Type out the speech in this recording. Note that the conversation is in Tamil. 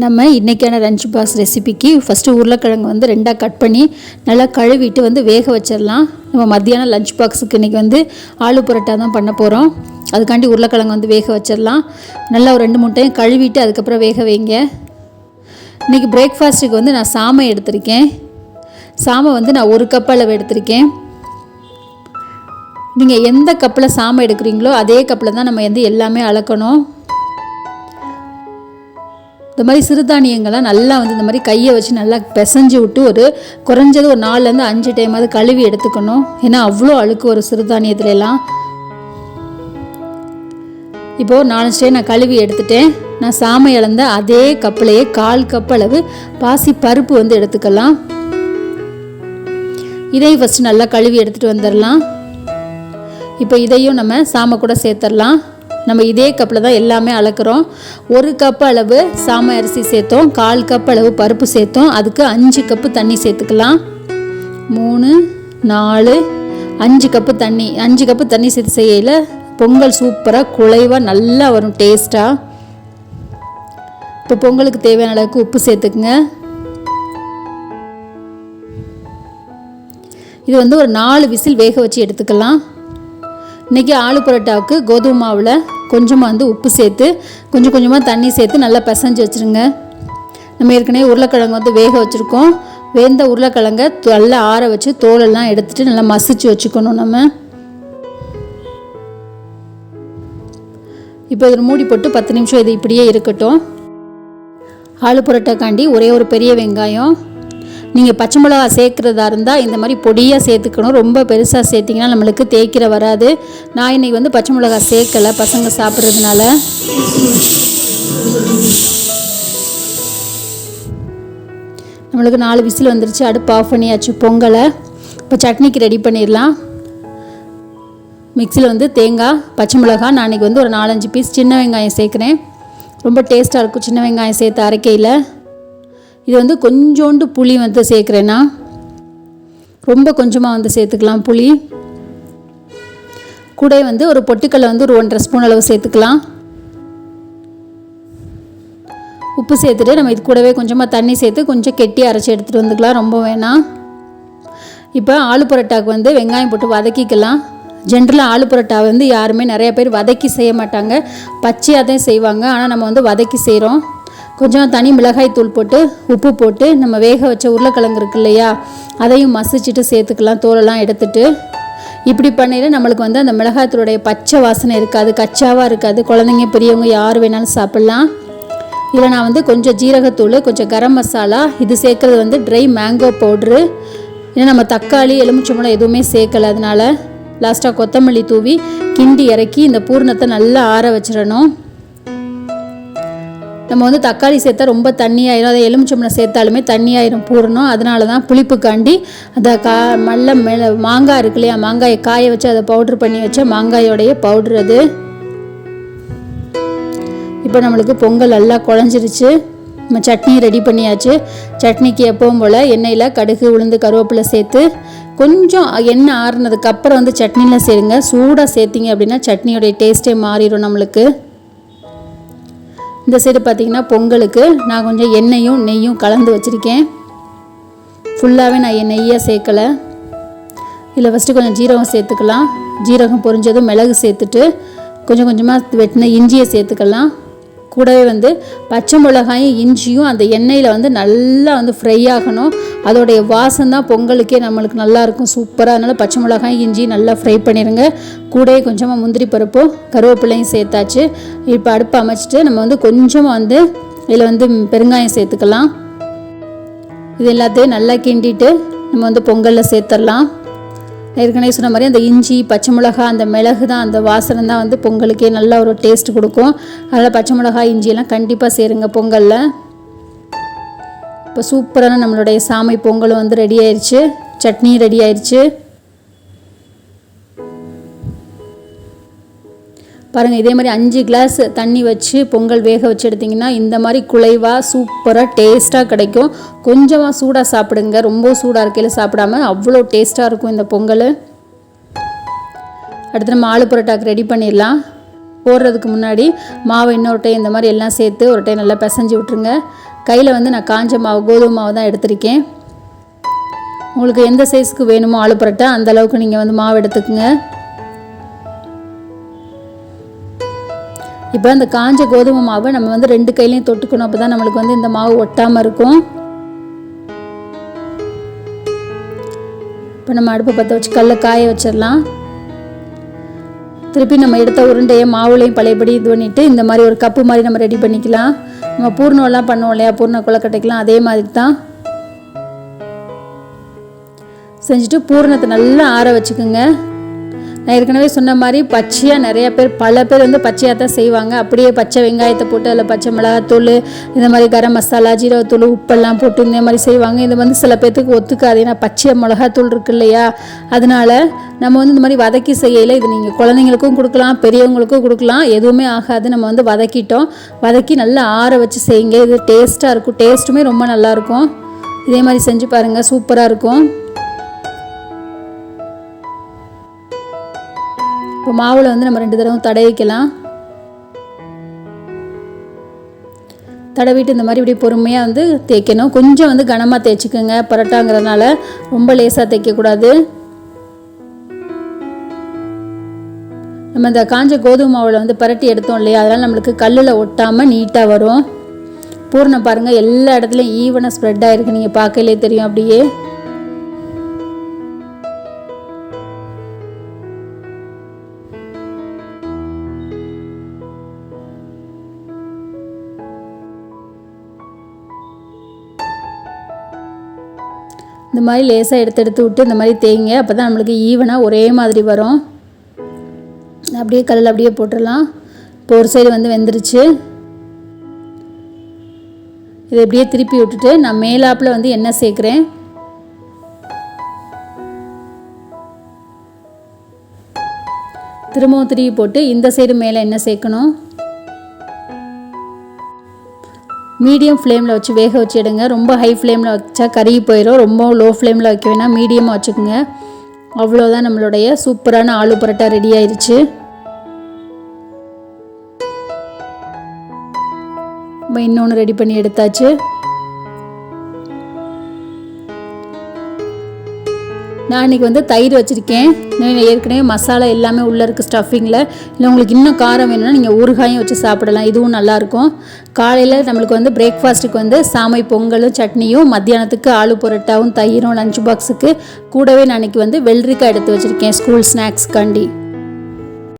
நம்ம இன்றைக்கான லஞ்ச் பாக்ஸ் ரெசிபிக்கு ஃபஸ்ட்டு உருளைக்கிழங்கு வந்து ரெண்டாக கட் பண்ணி நல்லா கழுவிட்டு வந்து வேக வச்சிடலாம். நம்ம மத்தியானம் லஞ்ச் பாக்ஸுக்கு இன்றைக்கி வந்து ஆலு பரோட்டா தான் பண்ண போகிறோம் அதுக்காண்டி உருளைக்கிழங்கு வந்து வேக வச்சிடலாம். நல்லா ஒரு ரெண்டு மூணு டைம் கழுவிட்டு அதுக்கப்புறம் வேக வைங்க. இன்றைக்கி பிரேக்ஃபாஸ்ட்டுக்கு வந்து நான் சாமை எடுத்திருக்கேன். சாமை வந்து நான் ஒரு கப் அளவு எடுத்திருக்கேன். நீங்கள் எந்த கப்பில் சாமை எடுக்கிறீங்களோ அதே கப்பில் தான் நம்ம வந்து எல்லாமே அளக்கணும். இந்த மாதிரி சிறுதானியங்கள்லாம் நல்லா வந்து இந்த மாதிரி கையை வச்சு நல்லா பிசைஞ்சு விட்டு ஒரு குறைஞ்சது ஒரு நாலுலேருந்து அஞ்சு டைமாவது கழுவி எடுத்துக்கணும். ஏன்னா அவ்வளோ அழுக்கு ஒரு சிறுதானியத்துல எல்லாம் இப்போது நாலு ஸ்டே நான் கழுவி எடுத்துட்டேன். நான் சாமை இழந்த அதே கப்பிலேயே கால் கப் அளவு பாசி பருப்பு வந்து எடுத்துக்கலாம். இதையும் ஃபஸ்ட்டு நல்லா கழுவி எடுத்துகிட்டு வந்துடலாம். இப்போ இதையும் நம்ம சாமை கூட சேர்த்துடலாம். நம்ம இதே கப்பில் தான் எல்லாமே அளக்குறோம். ஒரு கப் அளவு சாமை அரிசி சேர்த்தோம். கால் கப் அளவு பருப்பு சேர்த்தோம். அதுக்கு அஞ்சு கப்பு தண்ணி சேர்த்துக்கலாம். மூணு நாலு அஞ்சு கப்பு தண்ணி. அஞ்சு கப்பு தண்ணி சேர்த்து செய்யல பொங்கல் சூப்பராக குலைவாக நல்லா வரும் டேஸ்ட்டாக இப்போ பொங்கலுக்கு தேவையான அளவுக்கு உப்பு சேர்த்துக்குங்க. இது வந்து ஒரு நாலு விசில் வேக வச்சு எடுத்துக்கலாம். இன்றைக்கி ஆலு பரோட்டாவுக்கு கோதுமை மாவில் கொஞ்சமாக வந்து உப்பு சேர்த்து கொஞ்சம் கொஞ்சமாக தண்ணி சேர்த்து நல்லா பிசைஞ்சு வச்சுருங்க. நம்ம ஏற்கனவே உருளைக்கிழங்கு வந்து வேக வச்சுருக்கோம். வேந்த உருளைக்கிழங்கை நல்லா ஆற வச்சு தோலெல்லாம் எடுத்துகிட்டு நல்லா மசிச்சு வச்சுக்கணும் நம்ம. இப்போ இதில் மூடி போட்டு பத்து நிமிஷம் இது இப்படியே இருக்கட்டும். ஆலு பரோட்டாக்காண்டி ஒரே ஒரு பெரிய வெங்காயம். நீங்கள் பச்சை மிளகா சேர்க்குறதா இருந்தால் இந்த மாதிரி பொடியாக சேர்த்துக்கணும். ரொம்ப பெருசாக சேர்த்திங்கன்னா நம்மளுக்கு தேய்க்கிற வராது. நான் இன்னைக்கு வந்து பச்சை மிளகா சேர்க்கலை. பசங்க சாப்பிட்றதுனால. நம்மளுக்கு நாலு விசில் வந்துருச்சு. அடுப்பு ஆஃப் பண்ணியாச்சு. பொங்கலை. இப்போ சட்னிக்கு ரெடி பண்ணிடலாம். மிக்சியில் வந்து தேங்காய் பச்சை மிளகா. நான் இன்றைக்கி வந்து ஒரு நாலஞ்சு பீஸ் சின்ன வெங்காயம் சேர்க்குறேன். ரொம்ப டேஸ்ட்டாக இருக்கும். சின்ன வெங்காயம் சேர்த்து அரைக்கையில். இது வந்து கொஞ்சோண்டு புளி வந்து சேர்க்குறேன்னா ரொம்ப கொஞ்சமாக வந்து சேர்த்துக்கலாம் புளி. கூட வந்து ஒரு பொட்டுக்கல்லை வந்து ஒரு ஒன்றரை ஸ்பூன் அளவு சேர்த்துக்கலாம். உப்பு சேர்த்துட்டு நம்ம இது கூடவே கொஞ்சமாக தண்ணி சேர்த்து கொஞ்சம் கெட்டி அரைச்சி எடுத்துகிட்டு வந்துக்கலாம். ரொம்ப வேணாம். இப்போ ஆலு பரோட்டாவுக்கு வந்து வெங்காயம் போட்டு வதக்கிக்கலாம். ஜென்ரலாக ஆலு பரோட்டா வந்து யாருமே நிறைய பேர் வதக்கி செய்ய மாட்டாங்க. பச்சையாக தான் செய்வாங்க. ஆனால் நம்ம வந்து வதக்கி செய்கிறோம் கொஞ்சம் தனி மிளகாய் தூள் போட்டு உப்பு போட்டு நம்ம வேக வச்ச உருளைக்கிழங்கு இருக்கு இல்லையா? அதையும் மசிச்சுட்டு சேர்த்துக்கலாம் தோலெல்லாம் எடுத்துட்டு. இப்படி பண்ணிட நம்மளுக்கு வந்து அந்த மிளகாய்த்தூளுடைய பச்சை வாசனை இருக்காது கச்சாவாக இருக்காது. குழந்தைங்க பெரியவங்க யார் வேணாலும் சாப்பிட்லாம். இதில் நான் வந்து கொஞ்சம் ஜீரகத்தூள் கொஞ்சம் கரம் மசாலா இது சேர்க்குறது வந்து ட்ரை மேங்கோ பவுட்ரு ஏன்னா நம்ம தக்காளி எலுமிச்சம்பழம் எதுவுமே சேர்க்கல. அதனால லாஸ்ட்டாக கொத்தமல்லி தூவி கிண்டி இறக்கி இந்த பூர்ணத்தை நல்லா ஆற வச்சிடணும். நம்ம வந்து தக்காளி சேர்த்தா ரொம்ப தண்ணியாயிரும். அதை எலுமிச்சம்பழம் சேர்த்தாலுமே தண்ணியாயிரும் பூரணும். அதனால தான் புளிப்புக்காண்டி அதை கா மல்ல மெல மாங்காய் இருக்கு இல்லையா மாங்காயை காய வச்சு அதை பவுட்ரு பண்ணி வச்ச மாங்காயோடைய பவுட்ரு அது இப்போ நம்மளுக்கு பொங்கல் நல்லா குழஞ்சிருச்சு. நம்ம சட்னி ரெடி பண்ணியாச்சு. சட்னிக்கு எப்பவும் போல் எண்ணெயில் கடுகு உளுந்து கருவேப்பிலை சேர்த்து கொஞ்சம் எண்ணெய் ஆறுனதுக்கப்புறம் வந்து சட்னியில் சேருங்க. சூடாக சேர்த்திங்க அப்படின்னா சட்னியோடைய டேஸ்ட்டே மாறிடும் நம்மளுக்கு. இந்த சைடு பார்த்திங்கன்னா பொங்கலுக்கு நான் கொஞ்சம் எண்ணெயும் நெய்யும் கலந்து வச்சுருக்கேன். ஃபுல்லாகவே நான் என் நெய்யாக சேர்க்கலை. இதில் ஃபஸ்ட்டு கொஞ்சம் ஜீரகம் சேர்த்துக்கலாம். ஜீரகம் பொரிஞ்சதும் மிளகு சேர்த்துட்டு கொஞ்சம் கொஞ்சமாக வெட்டின இஞ்சியை சேர்த்துக்கலாம். கூடவே வந்து பச்சை மிளகாயும் இஞ்சியும் அந்த எண்ணெயில் வந்து நல்லா வந்து ஃப்ரை ஆகணும். அதோடைய வாசம் தான் பொங்கலுக்கே நம்மளுக்கு நல்லாயிருக்கும் சூப்பராக அதனால் பச்சை மிளகாயும் இஞ்சி நல்லா ஃப்ரை பண்ணிடுங்க கூட கொஞ்சமாக முந்திரி பருப்பும் கருவேப்பிலையும் சேர்த்தாச்சு. இப்போ அடுப்பு அமைச்சிட்டு நம்ம வந்து கொஞ்சமாக வந்து இதில் வந்து பெருங்காயம் சேர்த்துக்கலாம். இது எல்லாத்தையும் நல்லா கிண்டிட்டு நம்ம வந்து பொங்கலில் சேர்த்துடலாம் ஏற்கனவே சொன்ன மாதிரி அந்த இஞ்சி பச்சை மிளகா அந்த மிளகு தான் அந்த வாசனை தான் வந்து பொங்கலுக்கே நல்ல ஒரு டேஸ்ட் கொடுக்கும். அதனால் பச்சை மிளகா இஞ்சியெல்லாம் கண்டிப்பாக சேருங்க பொங்கலில். இப்போ சூப்பரான நம்மளுடைய சாமை பொங்கலும் வந்து ரெடி ஆயிடுச்சு சட்னி ரெடி ஆயிடுச்சு பாருங்கள் இதே மாதிரி அஞ்சு கிளாஸ் தண்ணி வச்சு பொங்கல் வேக வச்சு எடுத்திங்கன்னா இந்த மாதிரி குலைவாக சூப்பராக டேஸ்ட்டாக கிடைக்கும். கொஞ்சமாக சூடாக சாப்பிடுங்க. ரொம்ப சூடாக இருக்கையில் சாப்பிடாம அவ்வளோ டேஸ்ட்டாக இருக்கும் இந்த பொங்கல். அடுத்து நம்ம ஆலு பரோட்டாக்கு ரெடி பண்ணிடலாம். போடுறதுக்கு முன்னாடி மாவை இன்னொரு டைம் இந்த மாதிரி எல்லாம் சேர்த்து ஒரு டைம் நல்லா பிசைஞ்சு விட்ருங்க கையில் வந்து நான் காஞ்ச மாவு கோதுமை மாவு தான் எடுத்திருக்கேன். உங்களுக்கு எந்த சைஸ்க்கு வேணுமோ ஆளு பரோட்டா அந்த அளவுக்கு நீங்கள் வந்து மாவு எடுத்துக்கோங்க. இப்போ அந்த காஞ்ச கோதுமை மாவை நம்ம வந்து ரெண்டு கையிலையும் தொட்டுக்கணும். அப்போ தான் நம்மளுக்கு வந்து இந்த மாவு ஒட்டாமல் இருக்கும். இப்போ நம்ம அடுப்பை பற்ற வச்சு கல்லை காய வச்சிடலாம். திருப்பி நம்ம எடுத்த உருண்டையை மாவுலையும் பழையபடி இது பண்ணிவிட்டு இந்த மாதிரி ஒரு கப்பு மாதிரி நம்ம ரெடி பண்ணிக்கலாம். நம்ம பூர்ணம்லாம் பண்ணுவோம் இல்லையா? பூர்ண கொலக்கட்டைக்கெலாம் அதே மாதிரி தான் செஞ்சுட்டு பூரணத்தை நல்லா ஆற வச்சுக்கோங்க. நான் ஏற்கனவே சொன்ன மாதிரி பச்சையாக நிறைய பேர் பல பேர் வந்து பச்சையாக தான் செய்வாங்க. அப்படியே பச்சை வெங்காயத்தை போட்டு அதில் பச்சை மிளகாத்தூள் இந்த மாதிரி கரம் மசாலா ஜீரகத்தூள் உப்பெல்லாம் போட்டு இந்த மாதிரி செய்வாங்க. இது வந்து சில பேர்த்துக்கு ஒத்துக்காது. ஏன்னா பச்சை மிளகாத்தூள் இருக்கு இல்லையா? அதனால நம்ம வந்து இந்த மாதிரி வதக்கி செய்யலை. இது நீங்கள் குழந்தைங்களுக்கும் கொடுக்கலாம் பெரியவங்களுக்கும் கொடுக்கலாம். எதுவுமே ஆகாது. நம்ம வந்து வதக்கிட்டோம். வதக்கி நல்லா ஆற வச்சு செய்யுங்க. இது டேஸ்ட்டாக இருக்கும். டேஸ்ட்டுமே ரொம்ப நல்லாயிருக்கும் இதே மாதிரி செஞ்சு பாருங்கள் சூப்பராக இருக்கும். இப்போ மாவில் வந்து நம்ம ரெண்டு தடவை தடவிக்கலாம். தடவிட்டு இந்த மாதிரி இப்படி பொறுமையாக வந்து தேய்க்கணும். கொஞ்சம் வந்து கனமாக தேய்ச்சிக்கோங்க. பரோட்டாங்கிறதுனால ரொம்ப லேசாக தேய்க்கக்கூடாது. நம்ம இந்த காஞ்ச கோதுமை மாவில் வந்து பரட்டி எடுத்தோம் இல்லையா? அதனால் நம்மளுக்கு கல்லில் ஒட்டாமல் நீட்டாக வரும். பூர்ணம் பாருங்கள் எல்லா இடத்துலையும் ஈவனாக ஸ்ப்ரெட் ஆகிருக்கு நீங்கள் பார்க்கலே தெரியும் அப்படியே. இந்த மாதிரி லேசாக எடுத்து எடுத்து விட்டு இந்த மாதிரி தேய்ங்க. அப்போ தான் நம்மளுக்கு ஈவனாக ஒரே மாதிரி வரும். அப்படியே கல்லில் அப்படியே போட்டுடலாம். இப்போ ஒரு சைடு வந்து வெந்துருச்சு. இதை இப்படியே திருப்பி விட்டுட்டு நான் மேலாப்பில் வந்து எண்ணெய் சேர்க்குறேன். திரும்பவும் திருப்பி போட்டு இந்த சைடு மேலே எண்ணெய் சேர்க்கணும். மீடியம் ஃப்ளேமில் வச்சு வேக வச்சு எடுங்க. ரொம்ப ஹை ஃப்ளேமில் வச்சா கருகி போயிடும் ரொம்ப லோ ஃப்ளேமில் வைக்க வேணாம். மீடியமாக வச்சுக்கோங்க. அவ்வளோதான் நம்மளுடைய சூப்பரான ஆலு பரோட்டா ரெடி ஆயிடுச்சு நம்ம இன்னொன்று ரெடி பண்ணி எடுத்தாச்சு. நான் இன்றைக்கி வந்து தயிர் வச்சுருக்கேன். நான் ஏற்கனவே மசாலா எல்லாமே உள்ளே இருக்குது ஸ்டஃபிங்கில் இல்லை உங்களுக்கு இன்னும் காரம் வேணும்னா நீங்கள் ஊறுகாயும் வச்சு சாப்பிடலாம். இதுவும் நல்லாயிருக்கும் காலையில் நம்மளுக்கு வந்து பிரேக்ஃபாஸ்ட்டுக்கு வந்து சாமை பொங்கலும் சட்னியும் மத்தியானத்துக்கு ஆலு பொரோட்டாவும் தயிரும் லஞ்ச் பாக்ஸுக்கு கூடவே நான் இன்றைக்கி வந்து வெள்ளரிக்காய் எடுத்து வச்சுருக்கேன். ஸ்கூல் ஸ்நாக்ஸ்க்காண்டி